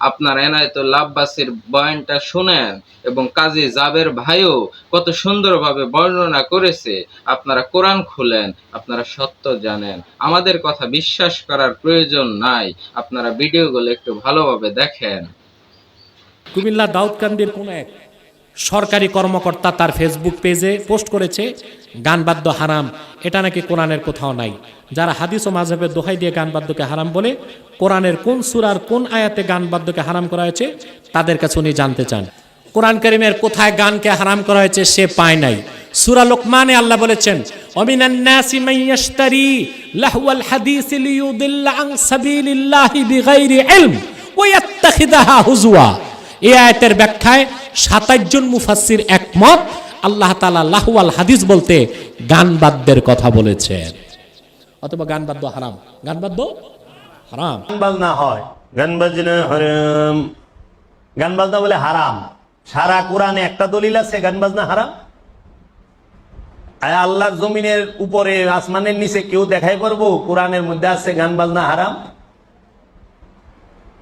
আপনারা এনায়তুল্লাহ আব্বাসের বয়ানটা শোনেন এবং কাজী জাবের ভাইও কত সুন্দরভাবে বর্ণনা করেছে। আপনারা কোরআন খুলেন, আপনারা সত্য জানেন। আমাদের কথা বিশ্বাস করার প্রয়োজন নাই। আপনারা ভিডিওগুলো একটু ভালোভাবে দেখেন। কুমিল্লা দাউদকান্দির কোন এক সরকারি কর্মকর্তা তার ফেসবুক পেজে পোস্ট করেছে, গান বাদ্য হারাম, এটা নাকি কোরআনের কোথাও নাই? যারা হাদিস ও মাঝহের দোহাই দিয়ে গান বাদ্যকে হারাম বলে, কোরআনের কোন সুরার কোন আয়াতে গান বাদ্যকে হারাম করা হয়েছে, তাদের কাছে উনি জানতে চান। কোরআন করিমের কোথায় গানকে হারাম করা হয়েছে সে পায় নাই। সুরা লোকমানে আল্লাহ বলেছেন, অমিনান নাসি হাদিস লিয়ুদিল্লা আন সাবিলিল্লাহি বিগাইরি ইলম ওয়া ইয়াত্তাখিদাহা হুজুয়া এই আয়াতের ব্যাখ্যায় সাতাশ জন মুফাসসির একমত। আল্লাহ তাআলা লাহওয়াল হাদিস বলতে গান বাদ্যের কথা বলেছেন। অথবা গান বাদ্য হারাম। গান বাদ্য হারাম। বাজনা হয়। বাজনা হারাম। সারা একটা দলিল আছে, গান বাজনা হারাম? জমিনের উপরে নিচে কেউ দেখাই মধ্যে আছে, গান বাজনা হারাম?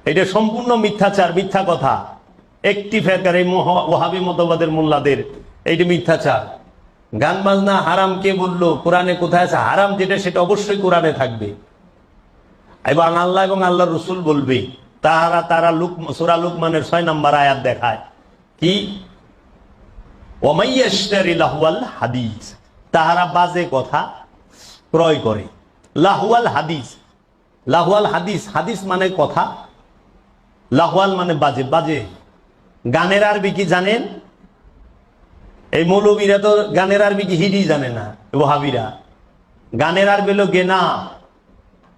এটা সম্পূর্ণ মিথ্যাচার, মিথ্যা কথা। একটি ফেরকার এই ওহাবি মতবাদের মোল্লাদের, এইটা মিথ্যাচার। গান বাজনা হারাম কে বলল? কোরআনে কোথায় আছে? হারাম যেটা, সেটা অবশ্যই কোরআনে থাকবে। এবং আল্লাহ এবং আল্লাহ রসুল বলবে, তাহারা তারা লুক, সুরা লুকমানের ছয় নম্বর আয়াত দেখায়। কি? হাদিস। তাহারা বাজে কথা ক্রয় করে। লাহুয়াল হাদিস। লাহুয়াল হাদিস। হাদিস মানে কথা। লাহুয়াল মানে বাজে। বাজে গানের আরবি কি জানেন? এই মৌলবীরা তো গানের আরবি কি হিডি জানে না, ওহাবিরা। গানের আরবি হলো গেনা।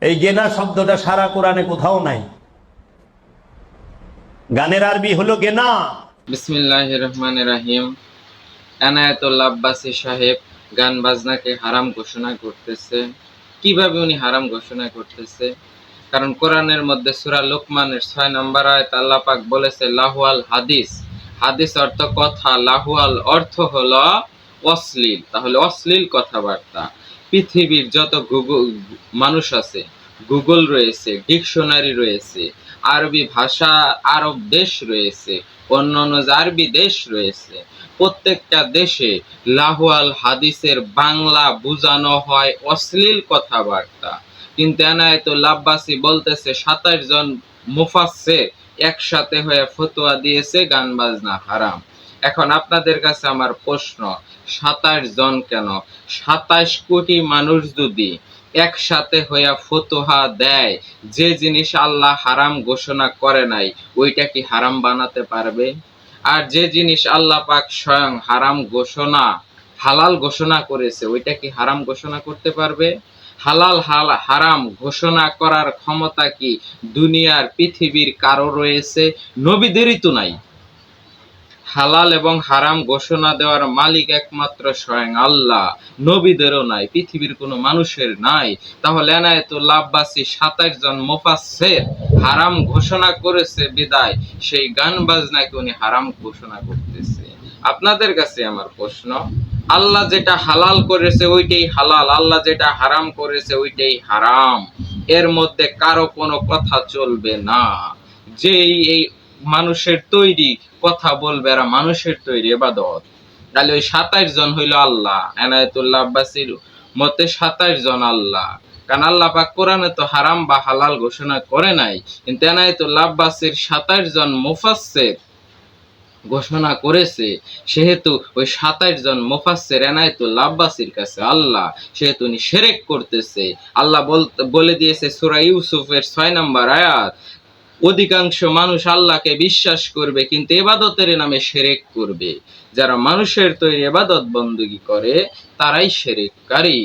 এই গেনা শব্দটা সারা কোরআনে কোথাও নাই। গানের আরবি হলো গেনা। বিসমিল্লাহ রহমান রাহিম। এনায়েতুল্লাহ আব্বাসী সাহেব গান বাজনাকে হারাম ঘোষণা করতেছে। কীভাবে উনি হারাম ঘোষণা করতেছে? কারণ কোরআনের মধ্যে সূরা লোকমানের ছয় নম্বর আয়াত আল্লাহ বলেছে, লাহুয়াল হাদিস। হাদিস অর্থ কথা, লাহুয়াল অর্থ হল অশ্লীল। তাহলে অশ্লীল কথাবার্তা। পৃথিবীর যত গুগল মানুষ আছে, গুগল রয়েছে, ডিকশনারি রয়েছে, আরবি ভাষা, আরব দেশ রয়েছে, অন্য অন্য আরবি দেশ রয়েছে, প্রত্যেকটা দেশে লাহুয়াল হাদিসের বাংলা বোঝানো হয় অশ্লীল কথাবার্তা। কিন্তু এনায়তুল আব্বাসী বলতেছে, সাতাশ জন মুফাসসির একসাথে হয়ে ফতোয়া দিয়েছে, গান বাজনা হারাম। এখন আপনাদের কাছে আমার প্রশ্ন, সাতাশ জন কেন? সাতাশ কোটি মানুষ যদি একসাথে হইয়া ফতোহা দেয়, যে জিনিস আল্লাহ হারাম ঘোষণা করে নাই, ওইটা কি হারাম বানাতে পারবে? আর যে জিনিস আল্লাহ পাক স্বয়ং হারাম ঘোষণা, হালাল ঘোষণা করেছে, ওইটা কি হারাম ঘোষণা করতে পারবে? হালাল হাল হারাম ঘোষণা করার ক্ষমতা কি দুনিয়ার পৃথিবীর কারও রয়েছে? নবীদেরই তো নাই। হালাল এবং হারাম ঘোষণা দেওয়ার মালিক একমাত্র স্বয়ং আল্লাহ। নবীদেরও নাই, পৃথিবীর কোনো মানুষের নাই। তাহলে এনায়তুল্লাহ আব্বাসী সাতাশ জন মোফাসের হারাম ঘোষণা করেছে বিদায়, সেই গান বাজনাকে উনি হারাম ঘোষণা করতেছে। আপনাদের কাছে আমার প্রশ্ন আল্লাহ যেটা হালাল করেছে ওইটাই হালাল, আল্লাহ যেটা হারাম করেছে ওইটাই হারাম। এর মধ্যে কারও কোনো কথা চলবে না। যেই এই মানুষের তৈরি কথা বলবে এরা মানুষের তৈরি এবাদত। তাহলে ওই সাতাশ জন হইল আল্লাহ, এনায়তুল্লাহ আব্বাসীর মতে সাতাশ জন আল্লাহ। কারণ আল্লাহ পাক কোরআনে তো হারাম বা হালাল ঘোষণা করে নাই। কিন্তু এনায়তুল্লাহ আব্বাসীর সাতাশ জন মুফাসসির ঘোষণা করেছে, সেহেতু ওই সাতাশ জন মুফাসসির এনায়তুল্লাহ আব্বাসীর কাছে আল্লাহ সেহেতু উনি সেরেক করতেছে। আল্লাহ বলে দিয়েছে সুরা ইউসুফের ছয় নম্বর আয়াত, অধিকাংশ মানুষ আল্লাহকে বিশ্বাস করবে, কিন্তু এবাদতের নামে সেরেক করবে। যারা মানুষের তৈরি এবাদত বন্দী করে, তারাই সেরেককারী।